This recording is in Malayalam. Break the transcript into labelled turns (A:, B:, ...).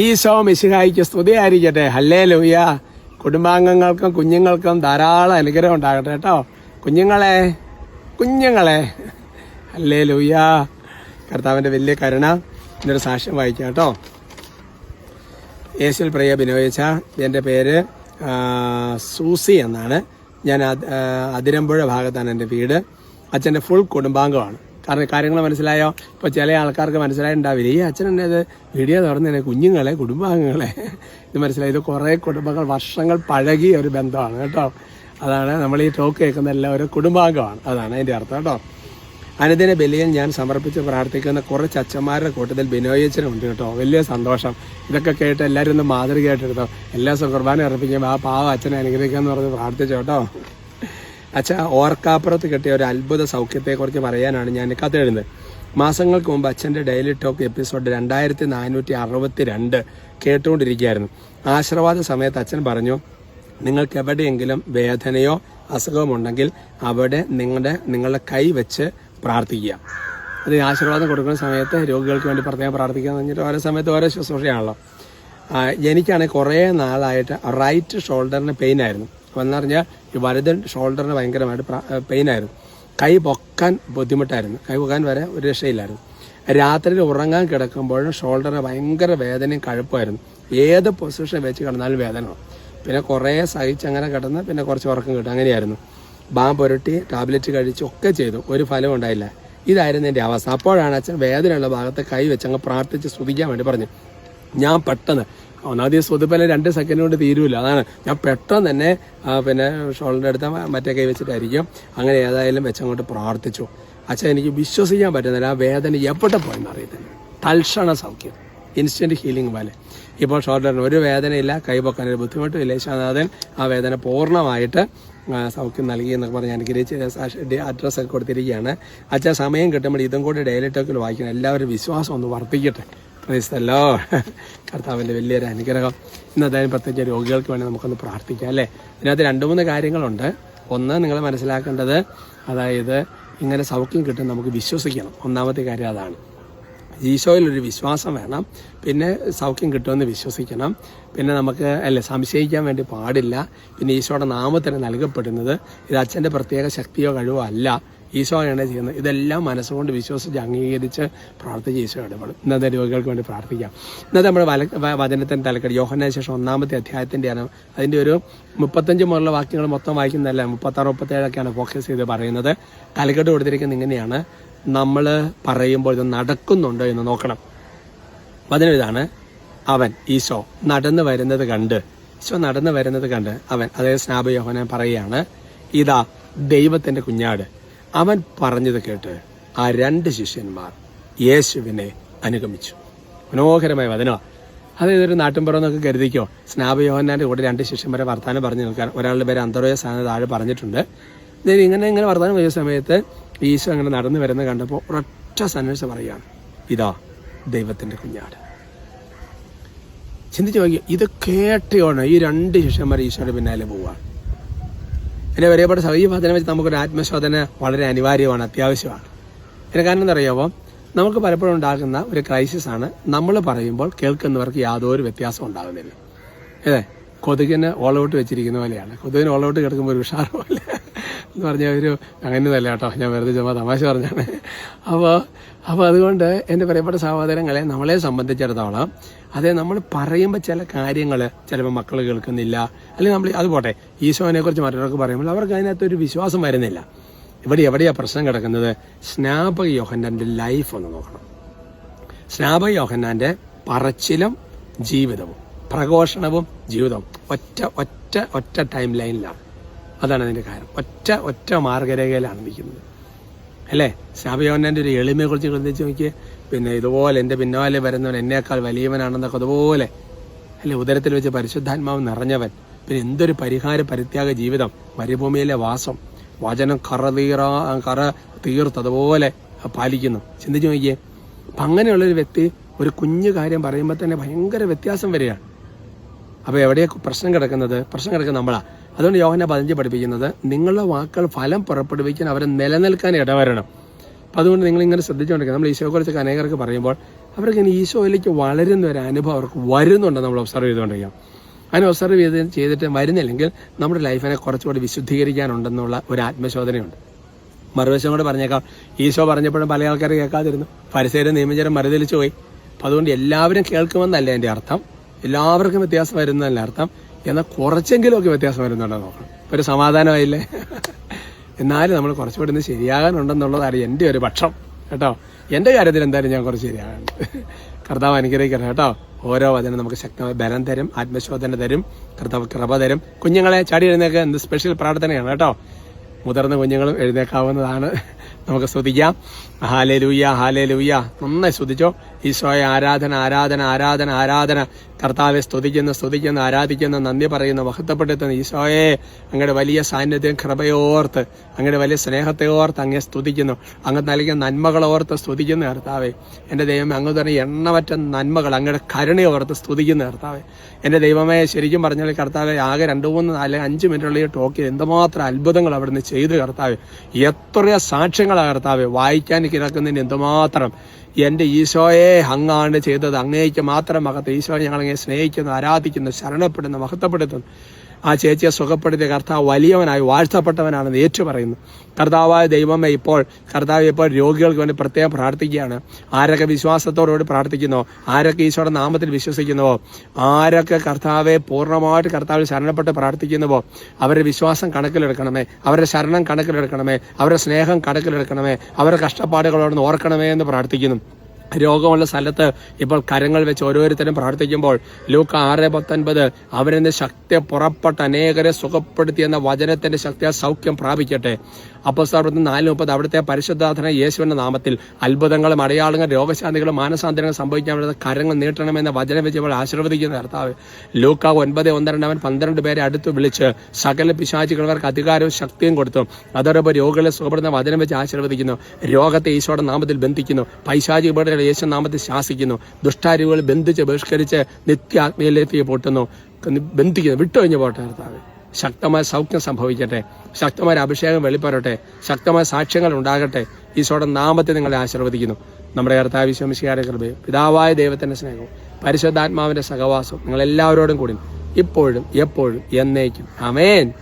A: ഈശോ മിശിഹായിക്ക് സ്തുതിയായിരിക്കട്ടെ ഹല്ലേ ലൂയ കുടുംബാംഗങ്ങൾക്കും കുഞ്ഞുങ്ങൾക്കും ധാരാളം അനുഗ്രഹം ഉണ്ടാകട്ടെ കേട്ടോ. കുഞ്ഞുങ്ങളെ കുഞ്ഞുങ്ങളെ. ഹല്ലേ ലൂയ കർത്താവിന്റെ വലിയ കരുണ. എന്നൊരു സാക്ഷ്യം വായിക്കാം കേട്ടോ. യേശുൽ പ്രിയ ബിനോയിച്ച എന്റെ പേര് സൂസി എന്നാണ്. ഞാൻ അതിരമ്പുഴ ഭാഗത്താണ് എന്റെ വീട്. അച്ഛന്റെ ഫുൾ കുടുംബാംഗമാണ്. കാരണം കാര്യങ്ങൾ മനസ്സിലായോ? ഇപ്പോൾ ചില ആൾക്കാർക്ക് മനസ്സിലായിട്ടുണ്ടാവില്ല. ഈ അച്ഛൻ എന്നെ അത് വീഡിയോ തുറന്നതിനെ കുഞ്ഞുങ്ങളെ കുടുംബാംഗങ്ങളെ. ഇത് മനസ്സിലായി? ഇത് കുറേ കുടുംബങ്ങൾ വർഷങ്ങൾ പഴകിയ ഒരു ബന്ധമാണ് കേട്ടോ. അതാണ് നമ്മൾ ഈ ടോക്ക് കേൾക്കുന്ന എല്ലാ ഒരു കുടുംബാംഗമാണ്. അതാണ് അതിന്റെ അർത്ഥം കേട്ടോ. അനുദിന ബലിയിൽ ഞാൻ സമർപ്പിച്ച് പ്രാർത്ഥിക്കുന്ന കുറച്ച് അച്ഛന്മാരുടെ കൂട്ടത്തിൽ ബിനോയച്ചനുണ്ട് കേട്ടോ. വലിയ സന്തോഷം. ഇതൊക്കെ കേട്ട് എല്ലാവരും ഒന്ന് മാതൃകയായിട്ടെടുത്തോ. എല്ലാ സുഖർബാനും അർപ്പിക്കുമ്പോൾ ആ പാവ അച്ഛനെ അനുഗ്രഹിക്കാന്ന് പറഞ്ഞ് പ്രാർത്ഥിച്ചു കേട്ടോ. അച്ഛ ഓർക്കാപ്പുറത്ത് കിട്ടിയ ഒരു അത്ഭുത സൗഖ്യത്തെക്കുറിച്ച് പറയാനാണ് ഞാൻ കത്തെഴുതുന്നത്. മാസങ്ങൾക്ക് മുമ്പ് അച്ഛന്റെ ഡെയിലി ടോക്ക് എപ്പിസോഡ് രണ്ടായിരത്തി നാനൂറ്റി അറുപത്തി രണ്ട് കേട്ടുകൊണ്ടിരിക്കുകയായിരുന്നു. ആശ്രവാദ സമയത്ത് അച്ഛൻ പറഞ്ഞു നിങ്ങൾക്ക് എവിടെയെങ്കിലും വേദനയോ അസുഖമോ ഉണ്ടെങ്കിൽ അവിടെ നിങ്ങളുടെ നിങ്ങളുടെ കൈ വെച്ച് പ്രാർത്ഥിക്കുക. അത് ആശീർവാദം കൊടുക്കുന്ന സമയത്ത് രോഗികൾക്ക് വേണ്ടി പ്രത്യേകം പ്രാർത്ഥിക്കുക എന്ന് പറഞ്ഞിട്ട് ഓരോ സമയത്ത് ഓരോ ശുശ്രൂഷയാണല്ലോ. എനിക്കാണെങ്കിൽ കുറേ നാളായിട്ട് റൈറ്റ് ഷോൾഡറിന് പെയിൻ ആയിരുന്നു എന്ന് ഈ വലത് ഷോൾഡറിന് ഭയങ്കരമായിട്ട് പെയിനായിരുന്നു കൈ പൊക്കാൻ ബുദ്ധിമുട്ടായിരുന്നു. കൈ പൊക്കാൻ വരെ ഒരു രക്ഷയില്ലായിരുന്നു. രാത്രിയിൽ ഉറങ്ങാൻ കിടക്കുമ്പോഴും ഷോൾഡറിന് ഭയങ്കര വേദനയും കഴുപ്പായിരുന്നു ഏത് പൊസിഷൻ വെച്ച് കിടന്നാലും വേദന. പിന്നെ കുറേ സഹിച്ച് അങ്ങനെ കിടന്ന് പിന്നെ കുറച്ച് ഉറക്കം കിട്ടും. അങ്ങനെയായിരുന്നു. ബാം പുരട്ടി ടാബ്ലറ്റ് കഴിച്ചു ഒക്കെ ചെയ്തു. ഒരു ഫലം ഉണ്ടായില്ല. ഇതായിരുന്നു എന്റെ അവസ്ഥ. അപ്പോഴാണ് അച്ഛൻ വേദനയുള്ള ഭാഗത്ത് കൈ വെച്ച് അങ്ങ് പ്രാർത്ഥിച്ച് സ്തുതിക്കാൻ വേണ്ടി പറഞ്ഞു. ഞാൻ പെട്ടെന്ന് ഒന്നാമത് ഈ സ്തുതിപ്പല രണ്ട് സെക്കൻഡ് കൊണ്ട് തീരുമില്ല അതാണ് ഞാൻ പെട്ടെന്ന് തന്നെ പിന്നെ ഷോളിന്റെ അടുത്ത് മറ്റേ കൈ വെച്ചിട്ടായിരിക്കും അങ്ങനെ ഏതായാലും വെച്ചങ്ങോട്ട് പ്രാർത്ഥിച്ചു. അച്ഛൻ എനിക്ക് വിശ്വസിക്കാൻ പറ്റുന്നില്ല. ആ വേദന എവിടെ പോയെന്ന് അറിയത്തില്ല. തൽക്ഷണ സൗഖ്യം. ഇൻസ്റ്റന്റ് ഹീലിംഗ് പോലെ ഇപ്പോൾ ഷോൾഡറിന് ഒരു വേദനയില്ല കൈപൊക്കാൻ ഒരു ബുദ്ധിമുട്ടും ഇല്ല യേശുനാഥൻ ആ വേദന പൂർണമായിട്ട് സൗഖ്യം നൽകി എന്നൊക്കെ പറഞ്ഞ് അനുഗ്രഹിച്ച് അഡ്രസ്സ് ഒക്കെ കൊടുത്തിരിക്കുകയാണ്. അച്ഛാ സമയം കിട്ടുമ്പോൾ ഇതും കൂടി ഡെയിലി ടോക്കിൽ വായിക്കണം. എല്ലാവരും വിശ്വാസം ഒന്ന് വർദ്ധിക്കട്ടെ. പ്രൈസ്തല്ലോ കർത്താവിന്റെ വലിയൊരു അനുഗ്രഹം. ഇന്ന് അതായത് പ്രത്യേകിച്ച് രോഗികൾക്ക് വേണ്ടി നമുക്കൊന്ന് പ്രാർത്ഥിക്കാം അല്ലേ? ഇതിനകത്ത് രണ്ട് മൂന്ന് കാര്യങ്ങളുണ്ട്. ഒന്ന് നിങ്ങൾ മനസ്സിലാക്കേണ്ടത് അതായത് ഇങ്ങനെ സൗഖ്യം കിട്ടും നമുക്ക് വിശ്വസിക്കണം. ഒന്നാമത്തെ കാര്യം അതാണ്. ഈശോയിലൊരു വിശ്വാസം വേണം. പിന്നെ സൗഖ്യം കിട്ടുമെന്ന് വിശ്വസിക്കണം. പിന്നെ നമുക്ക് അല്ലേ സംശയിക്കാൻ വേണ്ടി പാടില്ല. പിന്നെ ഈശോയുടെ നാമത്തിന് നൽകപ്പെടുന്നത് ഇത് അച്ഛന്റെ പ്രത്യേക ശക്തിയോ കഴിവോ അല്ല. ഈശോയാണ് ചെയ്യുന്നത്. ഇതെല്ലാം മനസ്സുകൊണ്ട് വിശ്വസിച്ച് അംഗീകരിച്ച് പ്രാർത്ഥിച്ച് ഈശോ ഇടപെടും. ഇന്നത്തെ രോഗികൾക്ക് വേണ്ടി പ്രാർത്ഥിക്കാം. ഇന്നത്തെ നമ്മുടെ വല വചനത്തിന്റെ തലക്കടി യോഹന ശേഷം ഒന്നാമത്തെ അധ്യായത്തിന്റെയാണ്. അതിന്റെ ഒരു മുപ്പത്തഞ്ച് മുതലുള്ള വാക്യങ്ങൾ മൊത്തം വായിക്കുന്നതല്ല മുപ്പത്താറ് മുപ്പത്തേഴൊക്കെയാണ് ഫോക്കസ് ചെയ്ത് പറയുന്നത്. തലക്കെട്ട് കൊടുത്തിരിക്കുന്നത് ഇങ്ങനെയാണ്. നമ്മൾ പറയുമ്പോൾ ഇത് നടക്കുന്നുണ്ടോ എന്ന് നോക്കണം. വചനം ഇതാണ്. അവൻ ഈശോ നടന്നു വരുന്നത് കണ്ട്. ഈശോ നടന്നു വരുന്നത് കണ്ട് അവൻ. അതായത് സ്നാപയോഹന പറയുകയാണ് ഇതാ ദൈവത്തിന്റെ കുഞ്ഞാട്. അവൻ പറഞ്ഞത് കേട്ട് ആ രണ്ട് ശിഷ്യന്മാർ യേശുവിനെ അനുഗമിച്ചു. മനോഹരമായ വചനോ അതായത് ഒരു നാട്ടിൻപുറം എന്നൊക്കെ കരുതിക്കോ സ്നാപയോഹനാന്റെ കൂടെ രണ്ട് ശിഷ്യന്മാരെ വർത്താനം പറഞ്ഞു നിൽക്കാൻ ഒരാളുടെ പേര് അന്തരോയ സ്ഥാനം താഴെ പറഞ്ഞിട്ടുണ്ട്. ഇങ്ങനെ ഇങ്ങനെ വർത്താനം പോയ സമയത്ത് ഈശോ അങ്ങനെ നടന്നു വരുന്ന കണ്ടപ്പോൾ ഒരൊറ്റ സന്ദേശം പറയുകയാണ്. ഇതാ ദൈവത്തിന്റെ കുഞ്ഞാട്. ചിന്തിച്ച് നോക്കി ഇത് കേട്ടയോണ് ഈ രണ്ട് ശിഷ്യന്മാർ ഈശോയുടെ പിന്നാലെ പോവുകയാണ് എന്നെ വരെയപ്പെട്ട ഈ വചനം വെച്ച് നമുക്കൊരു ആത്മശോധന വളരെ അനിവാര്യമാണ് അത്യാവശ്യമാണ്. ഇതിന് കാരണം എന്താ പറയുമ്പോൾ നമുക്ക് പലപ്പോഴും ഉണ്ടാകുന്ന ഒരു ക്രൈസിസ് ആണ് നമ്മൾ പറയുമ്പോൾ കേൾക്കുന്നവർക്ക് യാതൊരു വ്യത്യാസം ഉണ്ടാകുന്നില്ല. അതെ കൊതുകിന് ഓൾ ഔട്ട് വെച്ചിരിക്കുന്ന പോലെയാണ്. കൊതുകിന് ഓൾ ഔട്ട് കിടക്കുമ്പോൾ ഒരു ഉഷാർ പോലെ. എന്ന് പറഞ്ഞ ഒരു അങ്ങനെയല്ല കേട്ടോ. ഞാൻ വെറുതെ ചുമ്മാ തമാശ പറഞ്ഞാണ് അപ്പോൾ അപ്പോൾ അതുകൊണ്ട് എന്റെ പ്രിയപ്പെട്ട സഹോദരങ്ങളെ നമ്മളെ സംബന്ധിച്ചിടത്തോളം അതെ നമ്മൾ പറയുമ്പോൾ ചില കാര്യങ്ങൾ ചിലപ്പോൾ മക്കൾ കേൾക്കുന്നില്ല. അല്ലെങ്കിൽ നമ്മൾ അത് പോട്ടെ ഈശോനെ കുറിച്ച് മറ്റൊരാൾക്ക് പറയുമ്പോൾ അവർക്ക് അതിനകത്ത് ഒരു വിശ്വാസം വരുന്നില്ല. ഇവിടെ എവിടെയാ പ്രശ്നം കിടക്കുന്നത്? സ്നാപക യോഹന്നാന്റെ ലൈഫ് ഒന്ന് നോക്കണം. സ്നാപക യോഹന്നാന്റെ പറച്ചിലും ജീവിതവും പ്രഘോഷണവും ജീവിതവും. ഒറ്റ ഒറ്റ ഒറ്റ ടൈം ലൈനിലാണ് അതാണ് അതിന്റെ കാരണം. ഒറ്റ ഒറ്റ മാർഗരേഖയിലാണ് നിൽക്കുന്നത്. അല്ലേ? സ്നാപയോഹന്നാന്റെ ഒരു എളിമയെ കുറിച്ച് ചിന്തിച്ച് നോക്കിയ. പിന്നെ ഇതുപോലെ എന്റെ പിന്നാലെ വരുന്നവൻ എന്നേക്കാൾ വലിയവനാണെന്നൊക്കെ അതുപോലെ അല്ലെ? ഉദരത്തിൽ വെച്ച് പരിശുദ്ധാത്മാവ് നിറഞ്ഞവൻ. പിന്നെ എന്തൊരു പരിഹാര പരിത്യാഗ ജീവിതം. മരുഭൂമിയിലെ വാസം. വചനം കറ തീറ കറ തീർത്തതുപോലെ പാലിക്കുന്നു. ചിന്തിച്ചു നോക്കിയേ. അപ്പം അങ്ങനെയുള്ളൊരു വ്യക്തി ഒരു കുഞ്ഞു കാര്യം പറയുമ്പോൾ തന്നെ ഭയങ്കര വ്യത്യാസം വരികയാണ്. അപ്പോൾ എവിടെയൊക്കെ പ്രശ്നം കിടക്കുന്നത്? പ്രശ്നം കിടക്കുന്നത് നമ്മളാ. അതുകൊണ്ട് യോഹന പതിനഞ്ച് പഠിപ്പിക്കുന്നത് നിങ്ങളുടെ വാക്കുകൾ ഫലം പുറപ്പെടുവിക്കാൻ അവരെ നിലനിൽക്കാൻ ഇടവരണം. അപ്പം അതുകൊണ്ട് നിങ്ങൾ ഇങ്ങനെ ശ്രദ്ധിച്ചുകൊണ്ടിരിക്കുക നമ്മൾ ഈശോയെക്കുറിച്ച് അനേകർക്ക് പറയുമ്പോൾ അവർക്ക് ഇങ്ങനെ ഈശോയിലേക്ക് വളരുന്ന ഒരു അനുഭവം അവർക്ക് വരുന്നുണ്ട് നമ്മൾ ഒബ്സർവ് ചെയ്തുകൊണ്ടിരിക്കാം അതിനെ ഒബ്സർവ് ചെയ്ത് ചെയ്തിട്ട് വരുന്നില്ലെങ്കിൽ നമ്മുടെ ലൈഫിനെ കുറച്ചുകൂടി വിശുദ്ധീകരിക്കാനുണ്ടെന്നുള്ള ഒരു ആത്മശോധനയുണ്ട്. മറുവശം കൂടെ പറഞ്ഞേക്കാം. ഈശോ പറഞ്ഞപ്പോഴും പല ആൾക്കാർ കേൾക്കാതിരുന്നു. പരിസരം നിയമചരം മറുതലിച്ചു പോയി. അപ്പം അതുകൊണ്ട് എല്ലാവരും കേൾക്കുമെന്നല്ല എന്റെ അർത്ഥം. എല്ലാവർക്കും വ്യത്യാസം വരുന്നതല്ല അർത്ഥം. എന്നാൽ കുറച്ചെങ്കിലുമൊക്കെ വ്യത്യാസം വരുന്നുണ്ടോ നോക്കണം. ഒരു സമാധാനമായില്ലേ? എന്നാലും നമ്മൾ കുറച്ചുകൂടി ഇന്ന് ശരിയാകാനുണ്ടെന്നുള്ളതാണ് എന്റെ ഒരു പക്ഷം കേട്ടോ. എന്റെ കാര്യത്തിൽ എന്തായാലും ഞാൻ കുറച്ച് ശരിയാകാനുണ്ട്. കർത്താവ് അനുഗ്രഹിക്കണം കേട്ടോ. ഓരോ വചനം നമുക്ക് ശക്തമായ ബലം തരും ആത്മശോധന തരും കർത്താവ് കൃപ തരും. കുഞ്ഞുങ്ങളെ ചാടി എഴുന്നേക്ക് എന്ത് സ്പെഷ്യൽ പ്രാർത്ഥനയാണ് കേട്ടോ. മുതിർന്ന കുഞ്ഞുങ്ങളും എഴുന്നേക്കാവുന്നതാണ് നമുക്ക് സ്തുതിക്കാം ഹാലേ ലൂയ ഹാലേ ലൂയ നന്നായി സ്തുതിച്ചോ ഈശോയെ ആരാധന ആരാധന ആരാധന ആരാധന. കർത്താവെ സ്തുതിക്കുന്ന സ്തുതിക്കുന്ന ആരാധിക്കുന്ന നന്ദി പറയുന്ന. മഹത്വപ്പെടുത്തുന്ന. ഈശോയെ അങ്ങയുടെ വലിയ സാന്നിധ്യം കൃപയോർത്ത് അങ്ങയുടെ വലിയ സ്നേഹത്തെ ഓർത്ത് അങ്ങേ സ്തുതിക്കുന്നു. അങ്ങ് നൽകിയ നന്മകൾ ഓർത്ത് സ്തുതിക്കുന്ന കർത്താവെ. എന്റെ ദൈവമേ അങ്ങ് തന്നെ എണ്ണമറ്റ നന്മകൾ അങ്ങയുടെ കരുണയോർത്ത് സ്തുതിക്കുന്ന കർത്താവെ. എന്റെ ദൈവമേ ശരിക്കും പറഞ്ഞാൽ കർത്താവെ ആകെ രണ്ട് മൂന്ന് നാല് അഞ്ച് മിനിറ്റുള്ള ഈ ടോക്കിൽ എന്തുമാത്രം അത്ഭുതങ്ങൾ അവിടുന്ന് ചെയ്തു കർത്താവെ. എത്ര സാക്ഷ്യങ്ങളാണ് കർത്താവെ വായിക്കാൻ കിടക്കുന്നതിന് എന്തുമാത്രം എന്റെ ഈശോയെ അങ്ങാണ്ട് ചെയ്തത് അങ്ങേക്ക് മാത്രം മകത്ത് ഈശോയെ ഞങ്ങളങ്ങനെ സ്നേഹിക്കുന്നു ആരാധിക്കുന്നു ശരണപ്പെടുന്നു മഹത്വപ്പെടുത്തുന്നു. ആ ചേച്ചിയെ സുഖപ്പെടുത്തിയ കർത്താവ് വലിയവനായി വാഴ്ത്തപ്പെട്ടവനാണെന്ന് ഏറ്റു പറയുന്നു കർത്താവായ ദൈവമേ ഇപ്പോൾ കർത്താവ് ഇപ്പോൾ രോഗികൾക്ക് വേണ്ടി പ്രത്യേകം പ്രാർത്ഥിക്കുകയാണ്. ആരൊക്കെ വിശ്വാസത്തോടുകൂടി പ്രാർത്ഥിക്കുന്നു? ആരൊക്കെ ഈശോയുടെ നാമത്തിൽ വിശ്വസിക്കുന്നുവോ? ആരൊക്കെ കർത്താവെ പൂർണമായിട്ട് കർത്താവിൽ ശരണപ്പെട്ട് പ്രാർത്ഥിക്കുന്നുവോ? അവരുടെ വിശ്വാസം കണക്കിലെടുക്കണമേ അവരുടെ ശരണം കണക്കിലെടുക്കണമേ അവരുടെ സ്നേഹം കണക്കിലെടുക്കണമേ അവരുടെ കഷ്ടപ്പാടുകളോട് ഓർക്കണമേ എന്ന് പ്രാർത്ഥിക്കുന്നു. രോഗമുള്ള സ്ഥലത്ത് ഇപ്പോൾ കരങ്ങൾ വെച്ച് ഓരോരുത്തരും പ്രാർത്ഥിക്കുമ്പോൾ ലൂക്ക് ആറ് പത്തൊൻപത് അവരെന്ന് ശക്തി പുറപ്പെട്ട് അനേകരെ സുഖപ്പെടുത്തി എന്ന വചനത്തിന്റെ ശക്തിയാ സൗഖ്യം പ്രാപിക്കട്ടെ. അപ്പസ്താപത്തിന് നാല് മുപ്പത് അവിടുത്തെ പരിശുദ്ധാധന യേശുവിന്റെ നാമത്തിൽ അത്ഭുതങ്ങളും അടയാളങ്ങളും രോഗശാന്തികളും മാനസാന്തരങ്ങളും സംഭവിക്കാൻ വരുന്ന കരങ്ങൾ നീട്ടണമെന്ന വചനം വെച്ച് ഇപ്പോൾ ആശീർവദിക്കുന്ന കർത്താവ്. ലൂക്ക ഒൻപത് ഒന്നരണ്ട് അവൻ പന്ത്രണ്ട് പേരെ അടുത്ത് വിളിച്ച് സകല പിശാചികളവർക്ക് അധികാരവും ശക്തിയും കൊടുത്തു. അതോടൊപ്പം രോഗികളെ സുഖപ്പെടുന്ന വചനം വെച്ച് ആശീർവദിക്കുന്നു. രോഗത്തെ ഈശോയുടെ നാമത്തിൽ ബന്ധിക്കുന്നു. പൈശാചിക പീഡകൾ യേശു നാമത്തിൽ ശാസിക്കുന്നു. ദുഷ്ടാരികൾ ബന്ധിച്ച് ബഹിഷ്കരിച്ച് നിത്യ ആത്മീയത്തിലേക്ക് പൊട്ടുന്നു ബന്ധിക്കുന്നു. വിട്ടുകഴിഞ്ഞ് പോട്ടെ കർത്താവ്. ശക്തമായ സൗഖ്യം സംഭവിക്കട്ടെ. ശക്തമായ അഭിഷേകം വെളിപ്പെടട്ടെ. ശക്തമായ സാക്ഷ്യങ്ങൾ ഉണ്ടാകട്ടെ. ഈശോയുടെ നാമത്തെ നിങ്ങളെ ആശീർവദിക്കുന്നു. നമ്മുടെ കർത്താവ് വിശ്വമിശികാരെ കൃപയും പിതാവായ ദൈവത്തിന്റെ സ്നേഹവും പരിശുദ്ധാത്മാവിന്റെ സഹവാസവും നിങ്ങളെല്ലാവരോടും കൂടി ഇപ്പോഴും എപ്പോഴും എന്നേക്കും. അമേൻ